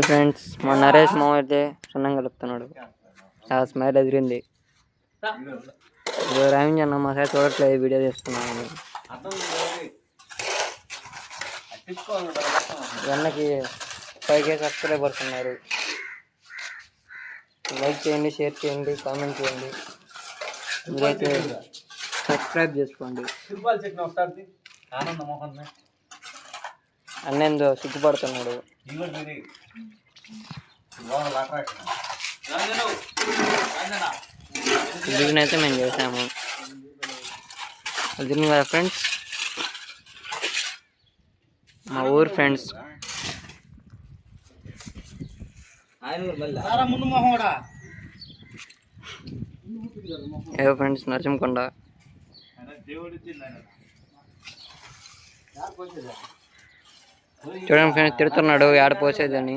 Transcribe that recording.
హే friends మా నరేష్ మామ అయితే సున్నం కలుపుతున్నాడు. ఆ స్మైల్ ఎదిరింది. ఇదో రామింగ్ అన్న మా సార్ చూడట్లేదు వీడియో చేస్తున్నాను వెన్నకి ఫైవ్ సబ్స్క్రైబర్స్ ఉన్నారు. లైక్ చేయండి షేర్ చేయండి కామెంట్ చేయండి. మీరైతే సబ్స్క్రైబ్ చేసుకోండి. తిరుపాలు అన్నేందో సిగ్గుపడుతున్నాడు. అయితే మేము చేసాము అది కదా ఫ్రెండ్స్? మా ఊరు ఫ్రెండ్స్. ముందు ఫ్రెండ్స్ నరసింహకొండ. దేవుడి చూడండి ఫ్రెండ్స్ తిడుతున్నాడు ఏడ పోసేదని.